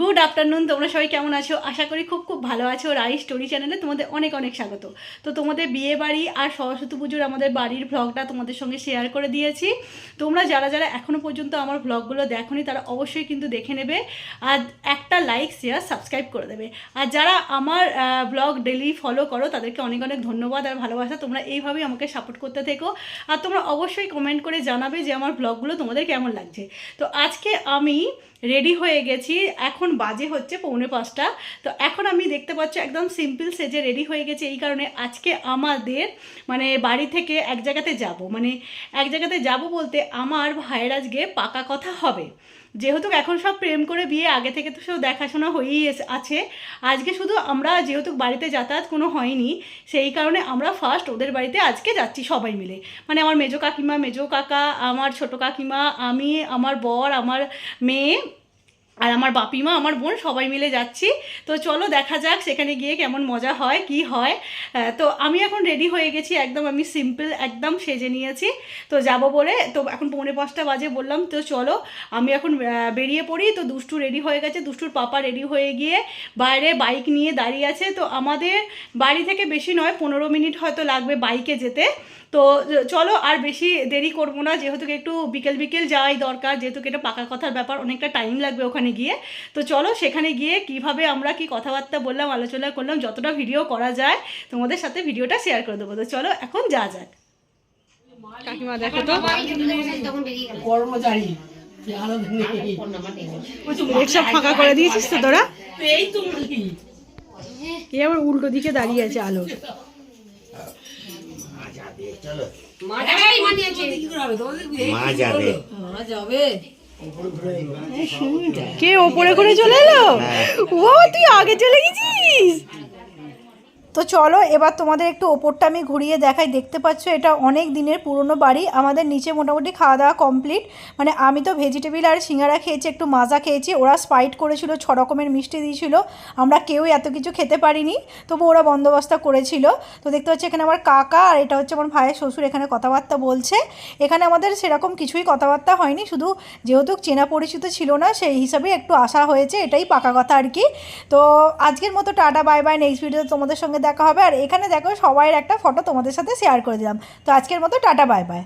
Good afternoon তোমরা সবাই কেমন আছো? আশা করি খুব খুব ভালো আছো। রাই স্টোরি চ্যানেলে তোমাদের অনেক অনেক স্বাগত। তো তোমাদের বিয়ে বাড়ি আর সরস্বতী পুজোর আমাদের বাড়ির ভ্লগটা তোমাদের সঙ্গে শেয়ার করে দিয়েছি। তোমরা যারা যারা এখনও পর্যন্ত আমার ভ্লগগুলো দেখোনি, তারা অবশ্যই কিন্তু দেখে নেবে। আর একটা লাইক শেয়ার সাবস্ক্রাইব করে দেবে। আর যারা আমার ব্লগ ডেলি ফলো করো, তাদেরকে অনেক অনেক ধন্যবাদ আর ভালোবাসা। তোমরা এইভাবেই আমাকে সাপোর্ট করতে থেকো। আর তোমরা অবশ্যই কমেন্ট করে জানাবে যে আমার ব্লগগুলো তোমাদের কেমন লাগছে। তো আজকে আমি রেডি হয়ে গেছি। এখন বাজে হচ্ছে পৌনে পাঁচটা। তো এখন আমি দেখতে পাচ্ছ একদম সিম্পল সেজে রেডি হয়ে গেছে এই কারণে আজকে আমাদের মানে বাড়ি থেকে এক জায়গাতে যাব। মানে এক জায়গাতে যাব বলতে আমার ভাইয়ের আজকে পাকা কথা হবে। যেহেতু এখন সব প্রেম করে বিয়ে, আগে থেকে তো সব দেখাশোনা হয়েই আছে। আজকে শুধু আমরা যেহেতু বাড়িতে যাতায়াত কোনো হয়নি, সেই কারণে আমরা ফার্স্ট ওদের বাড়িতে আজকে যাচ্ছি সবাই মিলে। মানে আমার মেজো কাকিমা, মেজো কাকা, আমার ছোটো কাকিমা, আমি, আমার বর, আমার মেয়ে আর আমার বাপিমা, আমার বোন সবাই মিলে যাচ্ছি। তো চলো দেখা যাক সেখানে গিয়ে কেমন মজা হয়, কি হয়। তো আমি এখন রেডি হয়ে গেছি, একদম আমি সিম্পল একদম সেজে নিয়েছি। তো যাব বলে, তো এখন পৌনে পাঁচটা বাজে বললাম, তো চলো আমি এখন বেরিয়ে পড়ি। তো দুষ্টু রেডি হয়ে গেছে, দুষ্টুর পাপা রেডি হয়ে গিয়ে বাইরে বাইক নিয়ে দাঁড়িয়ে আছে। তো আমাদের বাড়ি থেকে বেশি নয়, পনেরো মিনিট হয়তো লাগবে বাইকে যেতে। তো চলো আর বেশি দেরি করব না যেহেতু একটু বিকেল বিকেল যাওয়াই দরকার যেহেতু এটা পাকা কথার ব্যাপার অনেকটা টাইম লাগবে ওখানে গিয়ে। তো চলো সেখানে গিয়ে কীভাবে আমরা কি কথাবার্তা বললাম আলোচনা করলাম যতটা ভিডিও করা যায় তোমাদের সাথে ভিডিওটা শেয়ার করে দেবো। তো চলো এখন যা যাক। কাকিমা দেখো তো। কর্মচারী সব ফাঁকা করে দিয়েছিস তো তোরা। এই আবার উল্টো দিকে দাঁড়িয়ে আছে আলো। কি করে হবে তোমাদের বিয়ে? মা যাবে। মা যাবে কে ওপরে করে চলে এলো? ও তুই আগে চলে গেছিস? তো চলো, এবার তোমাদের একটু ওপরটা আমি ঘুরিয়ে দেখাই। দেখতে পাচ্ছ, এটা অনেক দিনের পুরনো বাড়ি। আমাদের নিচে মোটামুটি খাওয়া দাওয়া কমপ্লিট মানে আমি তো ভেজিটেবিল আর সিঙ্গারা খেয়েছি, একটু মাজা খেয়েছি। ওরা স্পাইট করেছিল, ছ রকমের মিষ্টি দিয়েছিল। আমরা কেউ এত কিছু খেতে পারিনি, তবু ওরা বন্দোবস্ত করেছিল। তো দেখতে পাচ্ছি, এখানে আমার কাকা আর এটা হচ্ছে আমার ভাইয়ের শ্বশুর, এখানে কথাবার্তা বলছে। এখানে আমাদের সেরকম কিছুই কথাবার্তা হয়নি, শুধু যেহেতু চেনা পরিচিত ছিল না, সেই হিসাবে একটু আসা হয়েছে, এটাই পাকা কথা আর কি। তো আজকের মতো টাটা বাই বাই নেক্সট ভিডিওতে তোমাদের সঙ্গে দেখা হবে। আর এখানে দেখো সবাইয়ের একটা ফটো তোমাদের সাথে শেয়ার করে দিলাম। তো আজকের মতো টাটা বাই বাই